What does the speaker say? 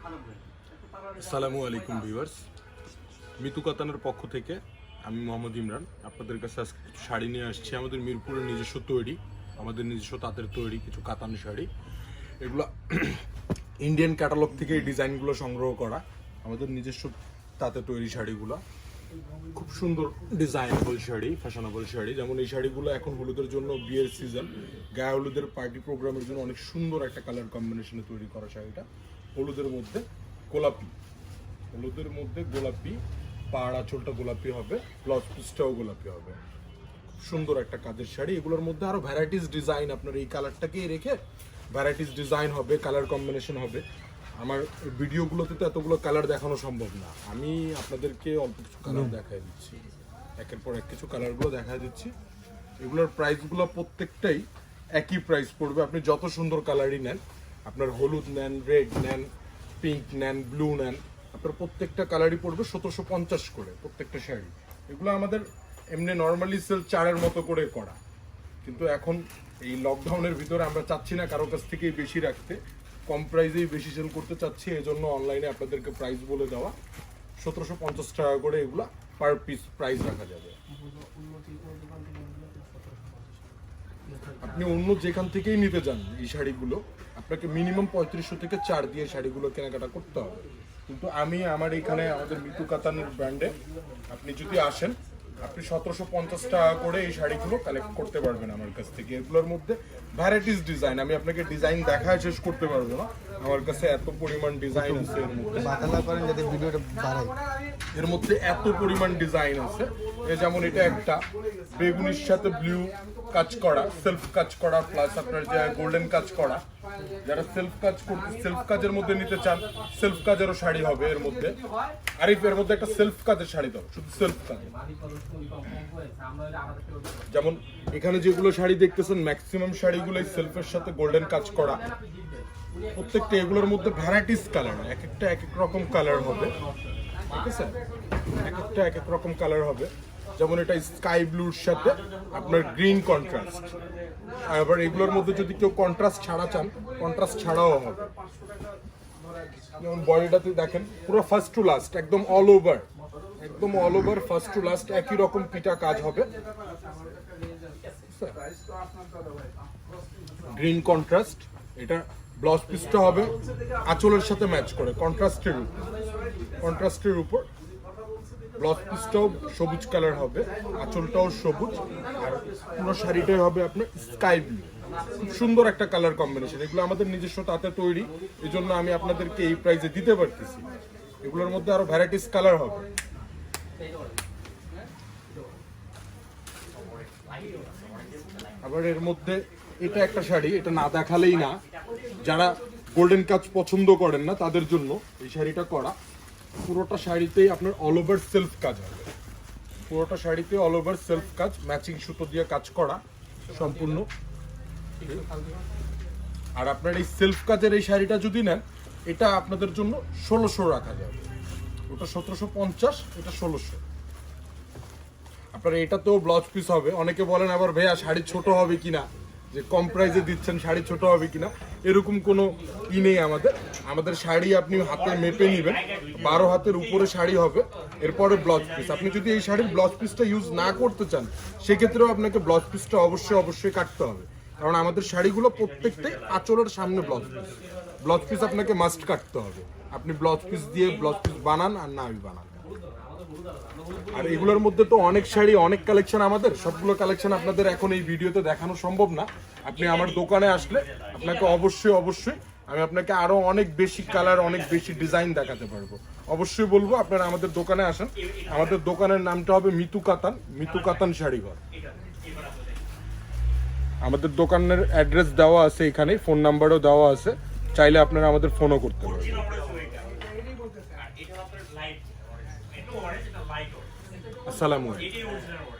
আসসালামু আলাইকুম ভিউয়ার্স মিতু কাতানের পক্ষ থেকে আমি মোহাম্মদ ইমরান। আপনাদের কাছে আজকে কিছু শাড়ি নিয়ে আসছি। আমাদের মিরপুরের নিজস্ব তৈরি, আমাদের নিজস্ব তাঁতের তৈরি কিছু কাতান শাড়ি। এগুলো ইন্ডিয়ান ক্যাটালগ থেকে এই ডিজাইনগুলো সংগ্রহ করা আমাদের নিজস্ব তাঁতে তৈরি শাড়িগুলো। খুব সুন্দর ডিজাইনেবল শাড়ি, ফ্যাশনেবল শাড়ি। যেমন এই শাড়িগুলো এখন হলুদের জন্য বিয়ের সিজন। গায়ে হলুদের পার্টি প্রোগ্রামের জন্য অনেক সুন্দর একটা কালার কম্বিনেশনে তৈরি করা শাড়িটা। হলুদের মধ্যে গোলাপি। হলুদের মধ্যে গোলাপি পাড় আঁচলটা গোলাপি হবে ব্লাউজ পিসটাও গোলাপি হবে। খুব সুন্দর একটা কাজের শাড়ি। এগুলোর মধ্যে আরও ভ্যারাইটিস ডিজাইন আপনার এই কালারটাকেই রেখে ভ্যারাইটিস ডিজাইন হবে কালার কম্বিনেশন হবে। আমার ভিডিওগুলোতে তো এতগুলো কালার দেখানো সম্ভব না। আমি আপনাদেরকে অল্প কিছু কালার দেখাই দিচ্ছি। একের পর এক কিছু কালারগুলো দেখা দিচ্ছি। এগুলোর প্রাইসগুলো প্রত্যেকটাই একই প্রাইস পড়বে। আপনি যত সুন্দর কালারই নেন আপনার হলুদ নেন রেড নেন পিঙ্ক নেন ব্লু নেন, আপনার প্রত্যেকটা কালারই পড়বে সতেরোশো পঞ্চাশ করে, প্রত্যেকটা শাড়ি। এগুলো আমাদের এমনি নর্মালি সেল চারের মতো করে করা। কিন্তু এখন এই লকডাউনের ভিতরে আমরা চাচ্ছি না কারও কাছ থেকেই বেশি রাখতে। কম প্রাইজেই বেশি সেল করতে চাচ্ছি এই জন্য অনলাইনে আপনাদেরকে প্রাইস বলে দেওয়া। সতেরোশো পঞ্চাশ টাকা করে এগুলো পার পিস প্রাইস রাখা যাবে। আপনি অন্য যেখান থেকেই নিতে যান এই শাড়িগুলো আপনাকে মিনিমাম পঁয়ত্রিশশো থেকে চার দিয়ে শাড়িগুলো কেনাকাটা করতে হবে। কিন্তু আমি আমার এখানে আমাদের মিতু কাতানের ব্র্যান্ডে আপনি যদি আসেন আপনি সতেরোশো পঞ্চাশ টাকা করে এই শাড়িগুলো কালেক্ট করতে পারবেন আমার কাছ থেকে। এগুলোর মধ্যে ভ্যারাইটিস ডিজাইন আমি আপনাকে ডিজাইন দেখায় শেষ করতে পারব না। আমার কাছে এত পরিমাণ ডিজাইন আছে এর মধ্যে। করেন যাতে ভিডিওটা বাড়ায়। এর মধ্যে এত পরিমাণ ডিজাইন আছে। এ যেমন এটা একটা, বেগুনির সাথে ব্লু কাজ করা সেলফ কাজ করা প্লাস আপনার যে গোল্ডেন কাজ করা। যারা সেলফ কাজ করতে সেলফ কাজের মধ্যে নিতে চান সেলফ কাজেরও শাড়ি হবে এর মধ্যে। আরিফ, এর মধ্যে একটা সেলফ কাজের শাড়ি দাও, শুধু সেলফ কাজ। যেমন এখানে যেগুলো শাড়ি দেখতেছেন ম্যাক্সিমাম শাড়িগুলোই সেলফের সাথে গোল্ডেন কাজ করা। প্রত্যেকটা এগুলোর মধ্যে ভ্যারাইটিস কালার এক একটা এক এক রকম কালার হবে। ঠিক আছে? এক একটা এক এক রকম কালার হবে। যেমন এটা স্কাই ব্লুর সাথে আপনার গ্রিন কন্ট্রাস্ট আবার এগুলোর মধ্যে যদি কেউ কন্ট্রাস্ট ছাড়া চান কন্ট্রাস্ট ছাড়াও হবে। যেমন বডিটাতে দেখেন, পুরো ফার্স্ট টু লাস্ট একদম অল ওভার একদম all over first to last একই রকম পিটা কাজ হবে। গ্রিন কন্ট্রাস্ট এটা ব্লাউজ পিসটা হবে, আঁচলের সাথে ম্যাচ করে কন্ট্রাস্টের উপর। কন্ট্রাস্টের উপর ব্লাউজ পিসটাও সবুজ কালার হবে, আঁচলটাও সবুজ, আর পুরো শাড়িটাই হবে আপনার স্কাই ব্লু। খুব সুন্দর একটা কালার কম্বিনেশন। এগুলো আমাদের নিজস্ব তাতে তৈরি এই জন্য আমি আপনাদেরকে এই প্রাইসে দিতে পারতেছি। এগুলোর মধ্যে আরও ভ্যারাইটিস কালার হবে। আবার এর মধ্যে এটা একটা শাড়ি, এটা না দেখালেই না। যারা গোল্ডেন কাজ পছন্দ করেন না, তাদের জন্য এই শাড়িটা করা। পুরোটা শাড়িতেই আপনার অল ওভার সেলফ কাজ হবে। পুরোটা শাড়িতে অল ওভার সেলফ কাজ ম্যাচিং সুতো দিয়ে কাজ করা সম্পূর্ণ। আর আপনার এই সেলফ কাজের এই শাড়িটা যদি নেন, এটা আপনাদের জন্য ষোলোশো রাখা যাবে। ওটা সতেরোশো পঞ্চাশ, এটা ষোলোশো। আপনার এটাতেও ব্লাউজ পিস হবে। অনেকে বলেন, আবার ভাইয়া, শাড়ি ছোট হবে কিনা? যে কম প্রাইসে দিচ্ছেন, শাড়ি ছোট হবে কিনা, এরকম কোনো ই নেই আমাদের। আমাদের শাড়ি আপনি হাতে মেপে নেবেন, বারো হাতের উপরে শাড়ি হবে, এরপরে ব্লাউজ পিস আপনি যদি এই শাড়ির ব্লাউজ পিসটা ইউজ না করতে চান, সেক্ষেত্রেও আপনাকে ব্লাউজ পিসটা অবশ্যই অবশ্যই কাটতে হবে। কারণ আমাদের শাড়িগুলো প্রত্যেকটাই আঁচলের সামনে ব্লাউজ পিস ব্লাউজ পিস আপনাকে মাস্ট কাটতে হবে। আপনি ব্লাউজ পিস দিয়ে ব্লাউজ পিস বানান আর না, আমি বানান আর এগুলোর মধ্যে তো অনেক শাড়ি, অনেক কালেকশন আমাদের। সবগুলো কালেকশন আপনাদের এখন এই ভিডিওতে দেখানো সম্ভব না। আপনি আমার দোকানে আসলে আপনাকে অবশ্যই অবশ্যই আমি আপনাকে আরও অনেক বেশি কালার অনেক বেশি ডিজাইন দেখাতে পারব। অবশ্যই বলব, আপনারা আমাদের দোকানে আসেন। আমাদের দোকানের নামটা হবে মিতু কাতান মিতু কাতান শাড়িঘর। আমাদের দোকানের অ্যাড্রেস দেওয়া আছে এখানে ফোন নাম্বারও দেওয়া আছে। চাইলে আপনারা আমাদের ফোনও করতে পারবেন। আসসালামু আলাইকুম